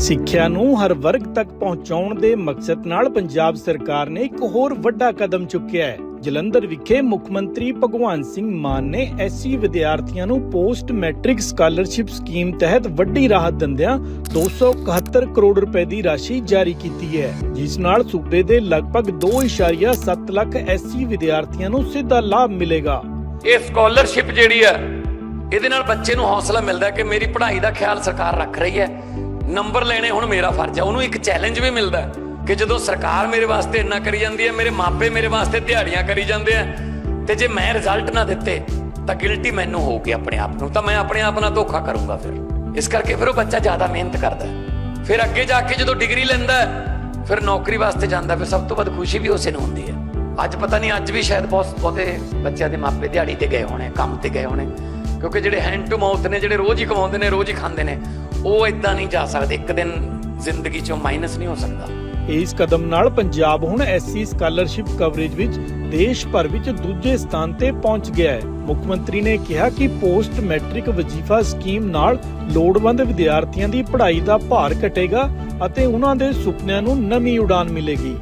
ਸਿੱਖਿਆ ਨੂੰ ਹਰ ਵਰਗ ਤੱਕ ਪਹੁੰਚਾਉਣ ਦੇ ਮਕਸਦ ਨਾਲ ਪੰਜਾਬ ਸਰਕਾਰ ਨੇ ਇੱਕ ਹੋਰ ਵੱਡਾ ਕਦਮ ਚੁੱਕਿਆ ਹੈ। ਜਲੰਧਰ ਵਿਖੇ ਮੁੱਖ ਮੰਤਰੀ ਭਗਵੰਤ ਸਿੰਘ ਮਾਨ ਨੇ ਐਸਸੀ ਵਿਦਿਆਰਥੀਆਂ ਨੂੰ ਪੋਸਟ ਮੈਟ੍ਰਿਕ ਸਕਾਲਰਸ਼ਿਪ ਸਕੀਮ ਤਹਿਤ ਵੱਡੀ ਰਾਹਤ ਦਿੰਦਿਆਂ 271 ਕਰੋੜ ਰੁਪਏ ਦੀ ਰਾਸ਼ੀ ਜਾਰੀ ਕੀਤੀ ਹੈ। ਜਿਸ ਨਾਲ ਸੂਬੇ ਦੇ ਲਗਭਗ 2.7 ਲੱਖ ਐਸਸੀ ਵਿਦਿਆਰਥੀਆਂ ਨੂੰ ਸਿੱਧਾ ਲਾਭ ਮਿਲੇਗਾ। ਇਹ ਸਕਾਲਰਸ਼ਿਪ ਜਿਹੜੀ ਹੈ, ਇਹਦੇ ਨਾਲ ਬੱਚੇ ਨੂੰ ਹੌਸਲਾ ਮਿਲਦਾ ਕਿ ਮੇਰੀ ਪੜ੍ਹਾਈ ਦਾ ਖਿਆਲ ਸਰਕਾਰ ਰੱਖ ਰਹੀ ਹੈ। ਨੰਬਰ ਲੈਣੇ, ਹੁਣ ਮੇਰਾ ਫਰਜ਼ ਹੈ ਉਹਨੂੰ ਇੱਕ ਚੈਲੰਜ ਵੀ ਮਿਲਦਾ ਕਿ ਜਦੋਂ ਸਰਕਾਰ ਮੇਰੇ ਵਾਸਤੇ ਇੰਨਾ ਕਰੀ ਜਾਂਦੀ ਹੈ, ਮੇਰੇ ਮਾਪੇ ਮੇਰੇ ਵਾਸਤੇ ਦਿਹਾੜੀਆਂ ਕਰੀ ਜਾਂਦੇ ਆ, ਤੇ ਜੇ ਮੈਂ ਰਿਜ਼ਲਟ ਨਾ ਦਿੱਤੇ, ਤਾਂ ਗਿਲਟੀ ਮੈਨੂੰ ਹੋਊਗੀ ਆਪਣੇ ਆਪ ਨੂੰ, ਤਾਂ ਮੈਂ ਆਪਣੇ ਆਪ ਨਾਲ ਧੋਖਾ ਕਰੂੰਗਾ ਫਿਰ। ਇਸ ਕਰਕੇ ਫਿਰ ਉਹ ਬੱਚਾ ਜ਼ਿਆਦਾ ਮਿਹਨਤ ਕਰਦਾ ਫਿਰ ਅੱਗੇ ਜਾ ਕੇ ਜਦੋਂ ਡਿਗਰੀ ਲੈਂਦਾ ਫਿਰ ਨੌਕਰੀ ਵਾਸਤੇ ਜਾਂਦਾ ਫਿਰ ਸਭ ਤੋਂ ਵੱਧ ਖੁਸ਼ੀ ਵੀ ਉਸੇ ਨੂੰ ਹੁੰਦੀ ਹੈ। ਅੱਜ ਪਤਾ ਨਹੀਂ, ਅੱਜ ਵੀ ਸ਼ਾਇਦ ਬਹੁਤ ਬਹੁਤੇ ਬੱਚਿਆਂ ਦੇ ਮਾਪੇ ਦਿਹਾੜੀ ਤੇ ਗਏ ਹੋਣੇ, ਕੰਮ ਤੇ ਗਏ ਹੋਣੇ, ਕਿਉਂਕਿ ਜਿਹੜੇ ਹੈਂਡ ਟੂ ਮਾਊਥ ਨੇ, ਜਿਹੜੇ ਰੋਜ਼ ਹੀ ਕਮਾਉਂਦੇ ਨੇ, ਰੋਜ਼ ਹੀ ਖਾਂਦੇ ਨੇ ਉਹ ਇਦਾਂ ਨਹੀਂ ਜਾ ਸਕਦੇ। ਇੱਕ ਦਿਨ ਜ਼ਿੰਦਗੀ ਚੋਂ ਮਾਈਨਸ ਨਹੀਂ ਹੋ ਸਕਦਾ। ਇਸ ਕਦਮ ਨਾਲ ਪੰਜਾਬ ਹੁਣ ਐਸਸੀ ਸਕਾਲਰਸ਼ਿਪ ਕਵਰੇਜ ਵਿੱਚ ਦੇਸ਼ ਭਰ ਵਿੱਚ ਦੂਜੇ ਸਥਾਨ ਤੇ ਪਹੁੰਚ ਗਿਆ ਹੈ। ਮੁੱਖ ਮੰਤਰੀ ਨੇ ਕਿਹਾ ਕਿ ਪੋਸਟ ਮੈਟ੍ਰਿਕ ਵਜ਼ੀਫਾ ਸਕੀਮ ਨਾਲ ਲੋੜਵੰਦ ਵਿਦਿਆਰਥੀਆਂ ਦੀ ਪੜ੍ਹਾਈ ਦਾ ਭਾਰ ਘਟੇਗਾ ਅਤੇ ਉਹਨਾਂ ਦੇ ਸੁਪਨਿਆਂ ਨੂੰ ਨਵੀਂ ਉਡਾਨ ਮਿਲੇਗੀ।